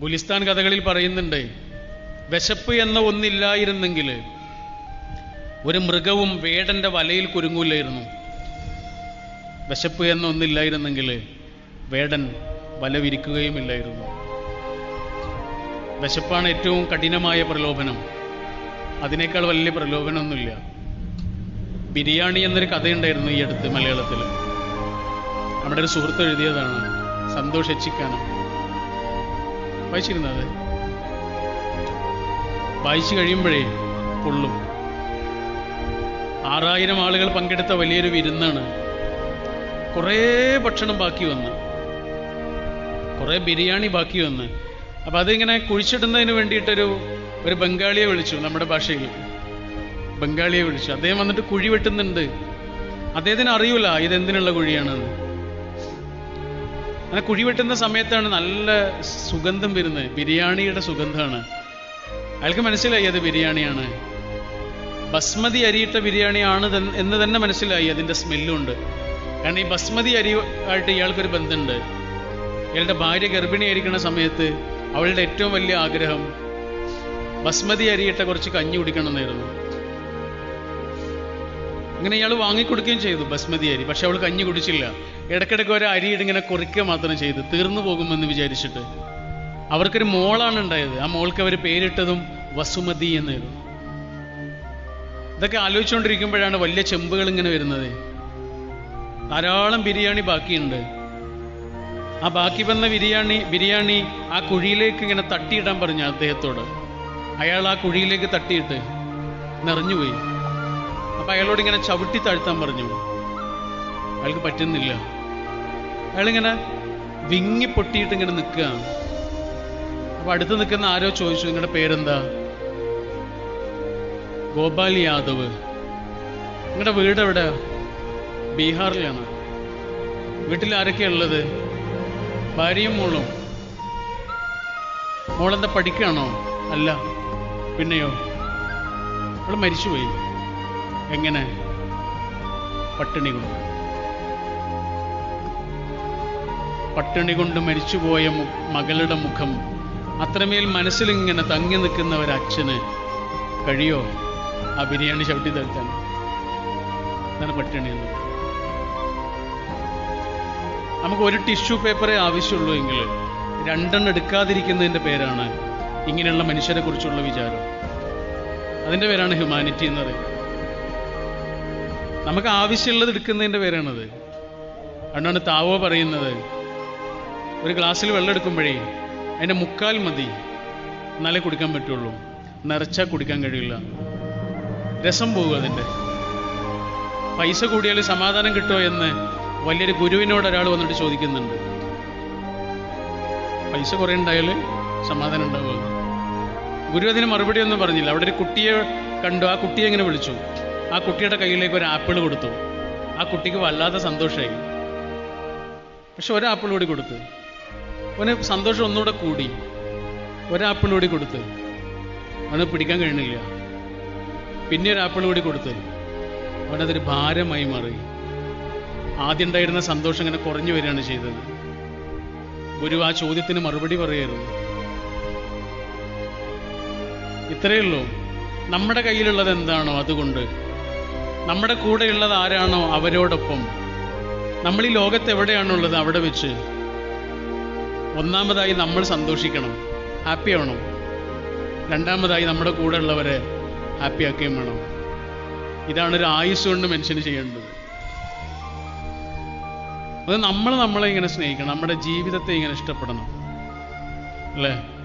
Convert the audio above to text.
ഗുലിസ്ഥാൻ കഥകളിൽ പറയുന്നുണ്ട് വിശപ്പ് എന്ന ഒന്നില്ലായിരുന്നെങ്കിൽ ഒരു മൃഗവും വേടന്റെ വലയിൽ കുരുങ്ങൂലായിരുന്നു. വിശപ്പ് എന്ന ഒന്നില്ലായിരുന്നെങ്കിൽ വേടൻ വല വിരിക്കുകയുമില്ലായിരുന്നു. വിശപ്പാണ് ഏറ്റവും കഠിനമായ പ്രലോഭനം. അതിനേക്കാൾ വലിയ പ്രലോഭനമൊന്നുമില്ല. ബിരിയാണി എന്നൊരു കഥയുണ്ടായിരുന്നു ഈ അടുത്ത് മലയാളത്തിൽ. നമ്മുടെ ഒരു സുഹൃത്ത് എഴുതിയതാണ് സന്തോഷ് എച്ചിക്കാനം വായിച്ചിരുന്നത്? വായിച്ചു കഴിയുമ്പോഴേ പൊള്ളും ആറായിരം ആളുകൾ പങ്കെടുത്ത വലിയൊരു വിരുന്നാണ്. കുറേ ഭക്ഷണം ബാക്കി വന്ന്. കുറേ ബിരിയാണി ബാക്കി വന്ന്. അപ്പം അതിങ്ങനെ കുഴിച്ചിടുന്നതിന് വേണ്ടിയിട്ടൊരു ഒരു ബംഗാളിയെ വിളിച്ചു നമ്മുടെ ഭാഷയിൽ. ബംഗാളിയെ വിളിച്ചു. അദ്ദേഹം വന്നിട്ട് കുഴി വെട്ടുന്നുണ്ട്. അദ്ദേഹത്തിന് അറിയൂല ഇതെന്തിനുള്ള കുഴിയാണെന്ന്. അങ്ങനെ കുഴി വെട്ടുന്ന സമയത്താണ് നല്ല സുഗന്ധം വരുന്നത്. ബിരിയാണിയുടെ സുഗന്ധമാണ്. അയാൾക്ക് മനസ്സിലായി അത് ബിരിയാണിയാണ്. ബസ്മതി അരിയിട്ട ബിരിയാണിയാണ് എന്ന് തന്നെ മനസ്സിലായി. അതിന്റെ സ്മെല്ലുണ്ട്. കാരണം ഈ ബസ്മതി അരി ആയിട്ട് ഇയാൾക്കൊരു ബന്ധമുണ്ട്. ഇയാളുടെ ഭാര്യ ഗർഭിണിയായിരിക്കുന്ന സമയത്ത് അവളുടെ ഏറ്റവും വലിയ ആഗ്രഹം ബസ്മതി അരിയിട്ട കുറച്ച് കഞ്ഞി കുടിക്കണം എന്നായിരുന്നു അങ്ങനെ ഇയാൾ വാങ്ങിക്കൊടുക്കുകയും ചെയ്തു ബസ്മതി അരി. പക്ഷെ അവൾ കഞ്ഞി കുടിച്ചില്ല. ഇടയ്ക്കിടയ്ക്ക് ഒരു അരി ഇങ്ങനെ കുറിക്കുക മാത്രം ചെയ്ത് തീർന്നു പോകുമെന്ന് വിചാരിച്ചിട്ട് അവർക്കൊരു മോളാണ് ഉണ്ടായത്. ആ മോൾക്ക് അവർ പേരിട്ടതും വസുമതി എന്നായിരുന്നു ഇതൊക്കെ ആലോചിച്ചുകൊണ്ടിരിക്കുമ്പോഴാണ് വലിയ ചെമ്പുകൾ ഇങ്ങനെ വരുന്നത്. ധാരാളം ബിരിയാണി ബാക്കിയുണ്ട്. ആ ബാക്കി വന്ന ബിരിയാണി ബിരിയാണി ആ കുഴിയിലേക്ക് ഇങ്ങനെ തട്ടിയിടാൻ പറഞ്ഞു അദ്ദേഹത്തോട്. അയാൾ ആ കുഴിയിലേക്ക് തട്ടിയിട്ട് നിറഞ്ഞുപോയി അപ്പൊ അയാളോട് ഇങ്ങനെ ചവിട്ടി താഴ്ത്താൻ പറഞ്ഞു. അയാൾക്ക് പറ്റുന്നില്ല. അയാളിങ്ങനെ വിങ്ങി പൊട്ടിയിട്ട് ഇങ്ങനെ നിൽക്കുകയാണ്. അപ്പൊ അടുത്ത് നിൽക്കുന്ന ആരോ ചോദിച്ചു നിങ്ങളുടെ പേരെന്താ? ഗോപാൽ യാദവ്. നിങ്ങളുടെ വീട് എവിടെ ബീഹാറിലാണ്. വീട്ടിൽ ആരൊക്കെയാ ഉള്ളത്? ഭാര്യയും മോളും. മോളെന്താ പഠിക്കുകയാണോ? അല്ല. പിന്നെയോ? അവൾ മരിച്ചുപോയി. എങ്ങനെ? പട്ടിണി കൊണ്ട്. പട്ടിണി കൊണ്ട് മരിച്ചുപോയ മകളുടെ മുഖം. അത്രമേൽ മനസ്സിലിങ്ങനെ തങ്ങി നിൽക്കുന്ന ഒരച്ഛന് കഴിയോ? ആ ബിരിയാണി ചവിട്ടി തരുത്താൻ. എന്താണ് പട്ടിണി നമുക്ക് ഒരു ടിഷ്യൂ പേപ്പറേ ആവശ്യമുള്ളൂ എങ്കിൽ രണ്ടെണ്ണം എടുക്കാതിരിക്കുന്നതിന്റെ പേരാണ് ഇങ്ങനെയുള്ള മനുഷ്യരെ കുറിച്ചുള്ള വിചാരം. അതിന്റെ പേരാണ് ഹ്യൂമാനിറ്റി എന്ന് പറയുന്നത്. നമുക്ക് ആവശ്യമുള്ളത് എടുക്കുന്നതിന്റെ പേരാണത്. അതുകൊണ്ടാണ് താവോ പറയുന്നത് ഒരു ഗ്ലാസ്സിൽ വെള്ളം എടുക്കുമ്പോഴേ അതിന്റെ മുക്കാൽ മതി. എന്നാലേ കുടിക്കാൻ പറ്റുള്ളൂ. നിറച്ചാൽ കുടിക്കാൻ കഴിയില്ല. രസം പോകും അതിന്റെ. പൈസ കൂടിയാൽ സമാധാനം കിട്ടുമോ എന്ന് വലിയൊരു ഗുരുവിനോട് ഒരാൾ വന്നിട്ട് ചോദിക്കുന്നുണ്ട്. പൈസ കുറേ ഉണ്ടായാൽ സമാധാനം ഉണ്ടാവുക ഗുരു അതിന് മറുപടി ഒന്നും പറഞ്ഞില്ല. അവിടെ ഒരു കുട്ടിയെ കണ്ടു. ആ കുട്ടിയെ എങ്ങനെ വിളിച്ചു. ആ കുട്ടിയുടെ കയ്യിലേക്ക് ഒരു ആപ്പിൾ കൊടുത്തു. ആ കുട്ടിക്ക് വല്ലാതെ സന്തോഷമായി പക്ഷെ ഒരു ആപ്പിൾ കൂടി കൊടുത്ത്. അവന് സന്തോഷം ഒന്നുകൂടെ കൂടി. ഒരാപ്പിൾ കൂടി കൊടുത്ത്. അവന് പിടിക്കാൻ കഴിയണില്ല പിന്നെ ഒരു ആപ്പിൾ കൂടി കൊടുത്ത്. അവനതൊരു ഭാരമായി മാറി. ആദ്യം ഉണ്ടായിരുന്ന സന്തോഷം ഇങ്ങനെ കുറഞ്ഞു വരികയാണ് ചെയ്തത്. ഗുരു ആ ചോദ്യത്തിന് മറുപടി പറയായിരുന്നു ഇത്രയേ ഉള്ളൂ. നമ്മുടെ കയ്യിലുള്ളത് എന്താണോ അതുകൊണ്ട്. നമ്മുടെ കൂടെയുള്ളത് ആരാണോ അവരോടൊപ്പം. നമ്മൾ ഈ ലോകത്ത് എവിടെയാണുള്ളത് അവിടെ വെച്ച് ഒന്നാമതായി നമ്മൾ സന്തോഷിക്കണം ഹാപ്പി ആവണം. രണ്ടാമതായി നമ്മുടെ കൂടെ ഉള്ളവരെ ഹാപ്പി ആക്കുകയും വേണം. ഇതാണ് ഒരു ആയുസ് കൊണ്ട് മെൻഷൻ ചെയ്യേണ്ടത്. അത് നമ്മൾ നമ്മളെ ഇങ്ങനെ സ്നേഹിക്കണം നമ്മുടെ ജീവിതത്തെ ഇങ്ങനെ ഇഷ്ടപ്പെടണം. അല്ലേ?